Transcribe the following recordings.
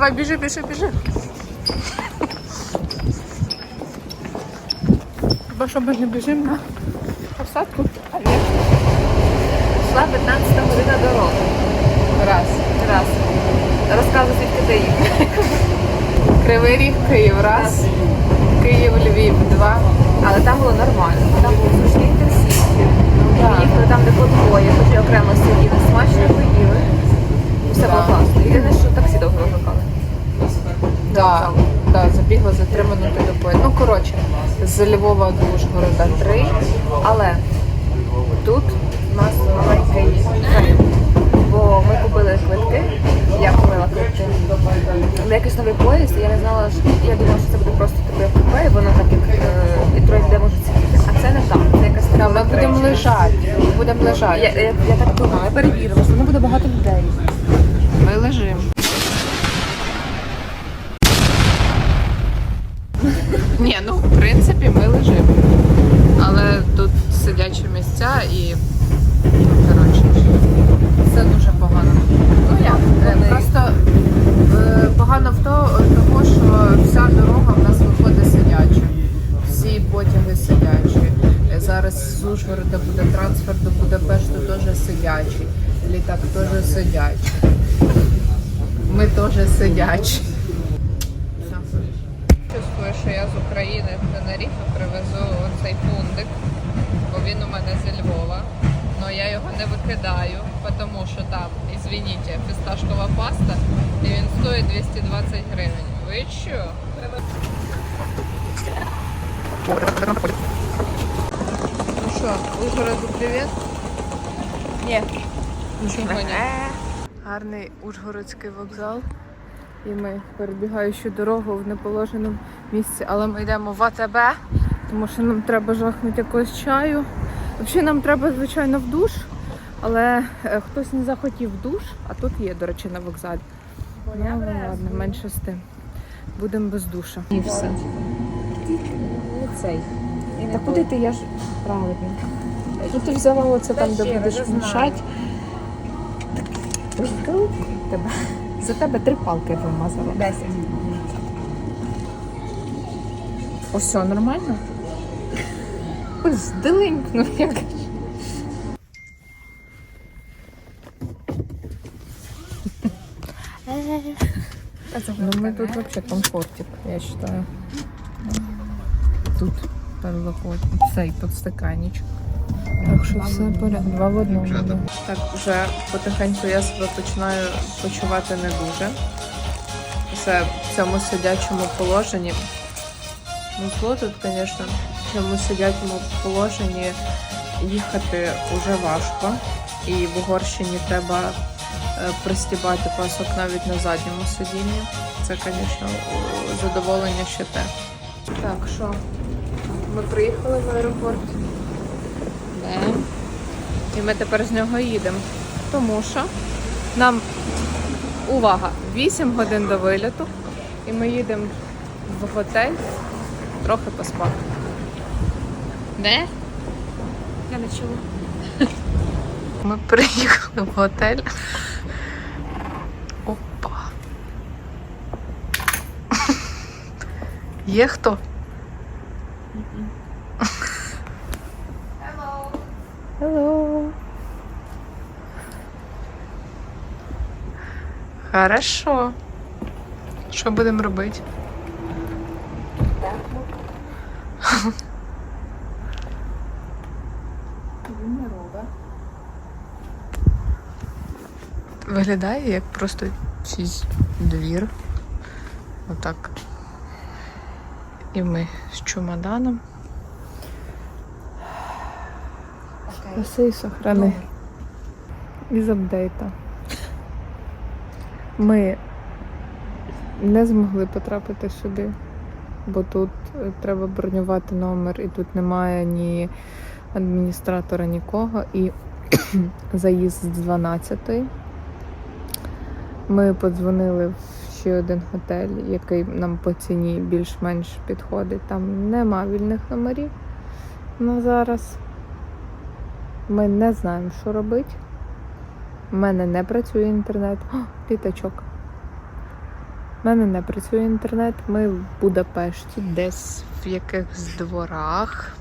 давай, біжи, біжи, біжи. Хіба що ми не біжимо на посадку? А ні. Йшла 15 година дороги. Раз. Раз. Розказуй, звідки ти їх. Кривий ріг, Київ, раз. Київ, Львів, два. Але там було нормально. Там був зручний інтерсіті. так. Їхали там, де по двоє, хоч окремо сиділи, смачно поїли. Все було класно. Єдине, що таксі довго викликали. Да, забігла за три минути до поїзду. Ну, коротше, з Львова до Ужгорода три. Але тут у нас маленький. Бо ми купили квитки, я купила квитки. На якийсь новий поїзд, і я не знала, що я думала, що це буде просто таке купе, і воно так як е, і троє людей можуть сидіти. А це не так, це якась така. Ми будемо лежати. Будемо Я, лежати. я, я так думала, я перевірила, що воно буде багато людей. Ми лежимо. Ні, ну в принципі ми лежимо. Але тут сидячі місця і коротше, це дуже погано. Ну як? Е, Просто е, погано в то, того, що вся дорога в нас виходить сидяча. Всі потяги сидячі. Е, Зараз з Ужгорода буде трансфер до Будапешту теж сидячий. Літак теж сидячий. Ми теж сидячі. Чувствую, що я з України в Тенеріфе привезу цей пундик, бо він у мене зі Львова. Але я його не викидаю, тому що там, извините, фісташкова паста, і він стоїть 220 гривень. Ви що? Ну що, Ужгороду привіт? Ні. Нічого не. Гарний Ужгородський вокзал. І ми перебігаючи дорогу в неположеному місці, але ми йдемо в АТБ, тому що нам треба жахнути якогось чаю. Взагалі нам треба, звичайно, в душ, але е, хтось не захотів душ, а тут є, до речі, на вокзалі. Ну, ладно, менше з тим. Будемо без душа. І все. Цей. Та куди ти я ж правильно. Ну ти взяла оце там, де будеш мішати. Тебе. За тебе три палки вимазала. Десять. Ось все нормально? Ой, здилинькнув як. Ну ми тут вообще комфортик, я считаю. Тут перелокотник, цей подстаканничок. Так що все порядок. Два в одному. Да. Так, вже потихеньку я себе починаю почувати не дуже. Це в цьому сидячому положенні. Ну, зло тут, звісно, в цьому сидячому положенні їхати вже важко. І в Угорщині треба е, пристібати пасок навіть на задньому сидінні. Це, звісно, задоволення ще те. Так, що? Ми приїхали в аеропорт. І ми тепер з нього їдемо. Тому що нам увага! 8 годин до виліту. І ми їдемо в готель трохи поспати. Де? Я не чула. Ми приїхали в готель. Опа. Є хто? Hello. Хорошо. Що будемо робити? Виглядає як просто чийсь двір. Отак. І ми з чемоданом. Спаси сохрани. Із апдейта. Ми не змогли потрапити сюди, бо тут е, треба бронювати номер, і тут немає ні адміністратора, нікого. І заїзд з 12-ї. Ми подзвонили в ще один готель, який нам по ціні більш-менш підходить. Там нема вільних номерів на зараз. Ми не знаємо, що робити. У мене не працює інтернет. О, літачок. У мене не працює інтернет. Ми в Будапешті, десь в якихось дворах.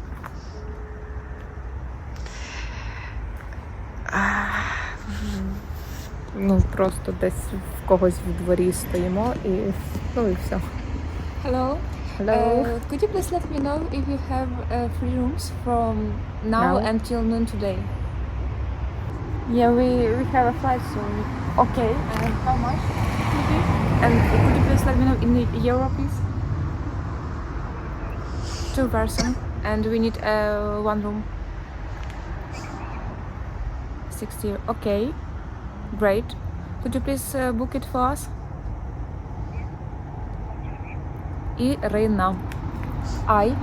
Ну, просто десь в когось в дворі стоїмо і ну і все. Hello. Hello. Uh, could you please let me know if you have uh, free rooms from now, Now? until noon today? Yeah, we, we have a flight soon. Okay, and how much? And could you please let me know in the euro, please? Two person, and we need uh, one room. 60. Okay, great. Could you please uh, book it for us? Ірина. I.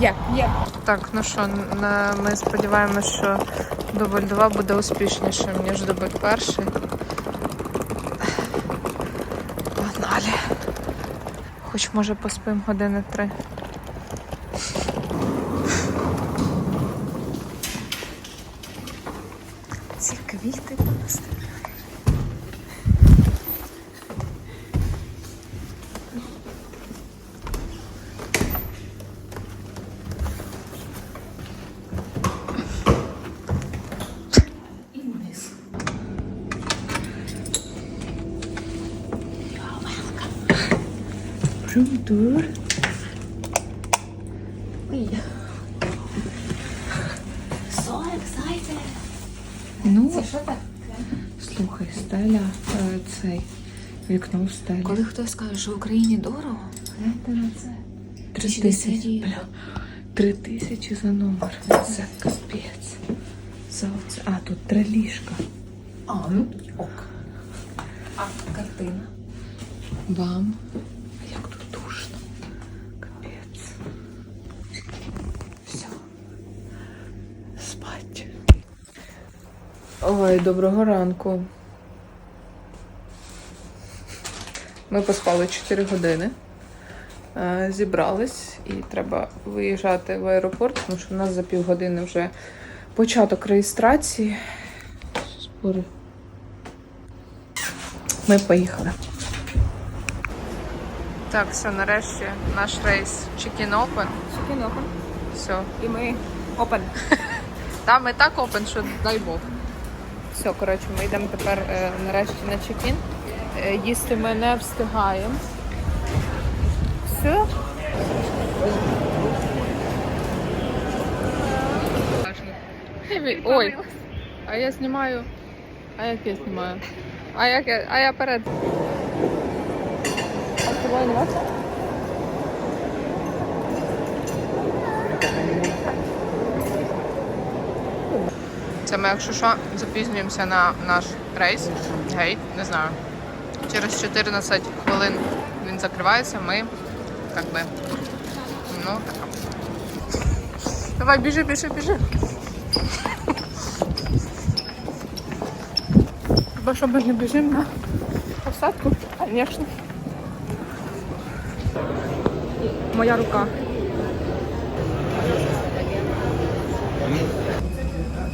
Yeah, є. Так, ну що, ми сподіваємося, що дубль 2 буде успішнішим, ніж дубль перший. Погнали. Хоч може поспимо години три. Room. So excited. Ну, Це що так? слухай, стеля, е, цей вікно в стелі. Коли хтось скаже, що в Україні дорого, гляньте на це. Три тисячі, бля, три тисячі за номер. Це капець. За оце. А, тут три ліжка. А, ну ок. А картина. Вам. Спать. Ой, доброго ранку. Ми поспали 4 години. Е, Зібрались і треба виїжджати в аеропорт, тому що в нас за півгодини вже початок реєстрації. Ми поїхали. Так, все, нарешті наш рейс Chicken Open. Кіноха. Все. І ми open. Там і так open, що дай Бог. Все, коротше, ми йдемо тепер е, нарешті на чекін. Е, їсти ми не встигаємо. Все. Ой, а я знімаю. А як я знімаю? А як я, а я перед. А з тобою нема? Це ми, якщо що, запізнюємося на наш рейс. Гейт, не знаю. Через 14 хвилин він закривається, ми як би. Ну, так. Давай, біжи, біжи, біжи. Хіба що ми не біжимо на посадку? Звісно. Моя рука.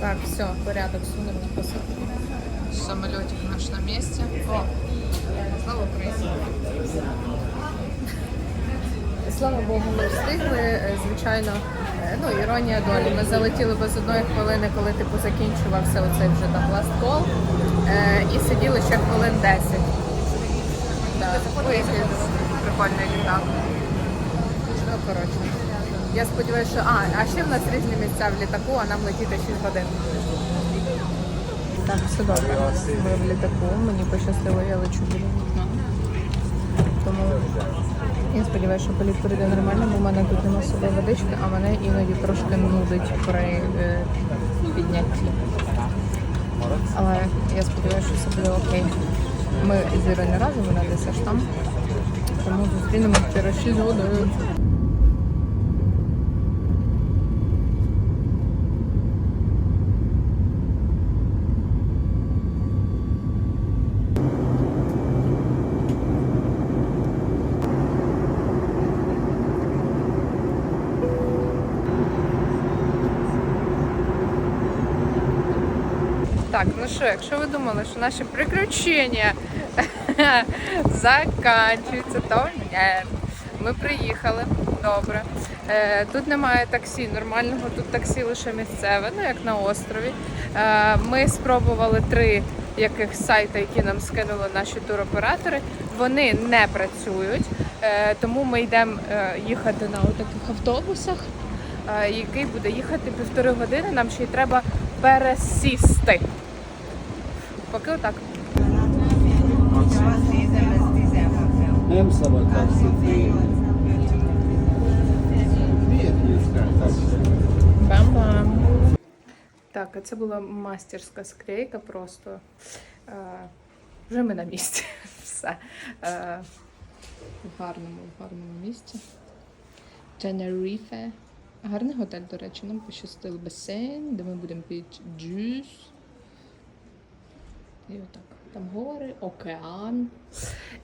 Так, все, порядок, сунем на посадку. Самолетик наш на месте. О, слава Україні. Слава Богу, ми встигли. Е, Звичайно, е, ну, іронія долі. Ми залетіли без одної хвилини, коли типу закінчувався оцей вже там call. Е, і сиділи ще хвилин 10. Да. Ой, який прикольний літак. Ну, коротше. Я сподіваюся, що. А, а ще в нас різні місця в літаку, а нам летіти 6 годин. Так, все добре. Ми в літаку, мені пощастило, я лечу біля вікна. Тому я сподіваюся, що політ прийде нормально, бо в мене тут нема собою водички, а мене іноді трошки нудить при е, піднятті. Але я сподіваюся, що все буде окей. Ми з Ірою не разом, вона десь аж там. Тому зустрінемось через 6 годин. Так, ну що, якщо ви думали, що наші приключення заканчується. То ні. Ми приїхали. Добре. Е, тут немає таксі нормального, тут таксі лише місцеве, ну як на острові. Е, ми спробували три яких сайта, які нам скинули наші туроператори. Вони не працюють, е, тому ми йдемо їхати на таких автобусах, який буде їхати півтори години. Нам ще й треба пересісти. Поки отак. Taksi. Бам-бам. Так, а це була мастерська склейка просто. Е, вже ми на місці. Все. Е, в гарному, в гарному місці. Тенеріфе. Гарний готель, до речі, нам пощастило басейн, де ми будемо пити джус. І отак. Там гори, океан.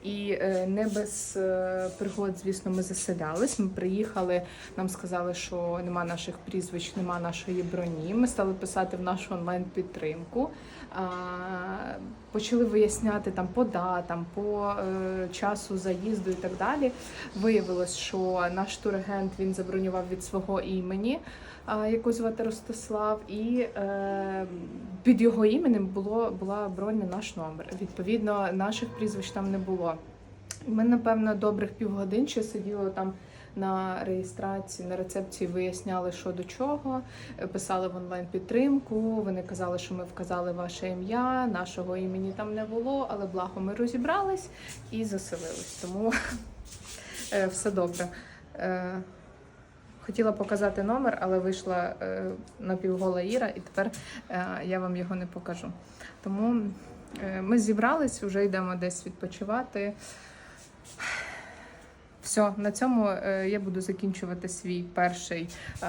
І е, не без е, пригод, звісно, ми заселялись. Ми приїхали, нам сказали, що нема наших прізвищ, нема нашої броні. Ми стали писати в нашу онлайн-підтримку. Почали виясняти там по датам, по е, часу заїзду і так далі. Виявилось, що наш турагент він забронював від свого імені, яку звати Ростислав, і під його іменем було була бронь на наш номер. Відповідно, наших прізвищ там не було. Ми, напевно, добрих півгодин сиділи там на реєстрації, на рецепції, виясняли, що до чого, писали в онлайн підтримку. Вони казали, що ми вказали ваше ім'я, нашого імені там не було, але благо ми розібрались і заселились. Тому е, все добре. Е, Хотіла показати номер, але вийшла е, напівгола Іра, і тепер я вам його не покажу. Тому ми зібрались, вже йдемо десь відпочивати. Все, на цьому е, я буду закінчувати свій перший е,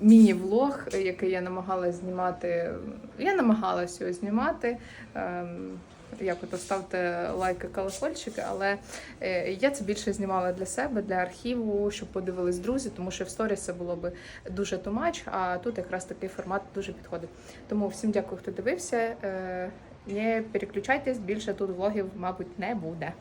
міні-влог, е, який я намагалась знімати. Я намагалась його знімати. Е, як ото ставте лайки, колокольчики, але е, я це більше знімала для себе, для архіву, щоб подивились друзі, тому що в сторіс це було би дуже тумач, а тут якраз такий формат дуже підходить. Тому всім дякую, хто дивився. Не переключайтесь, більше тут влогів, мабуть, не буде.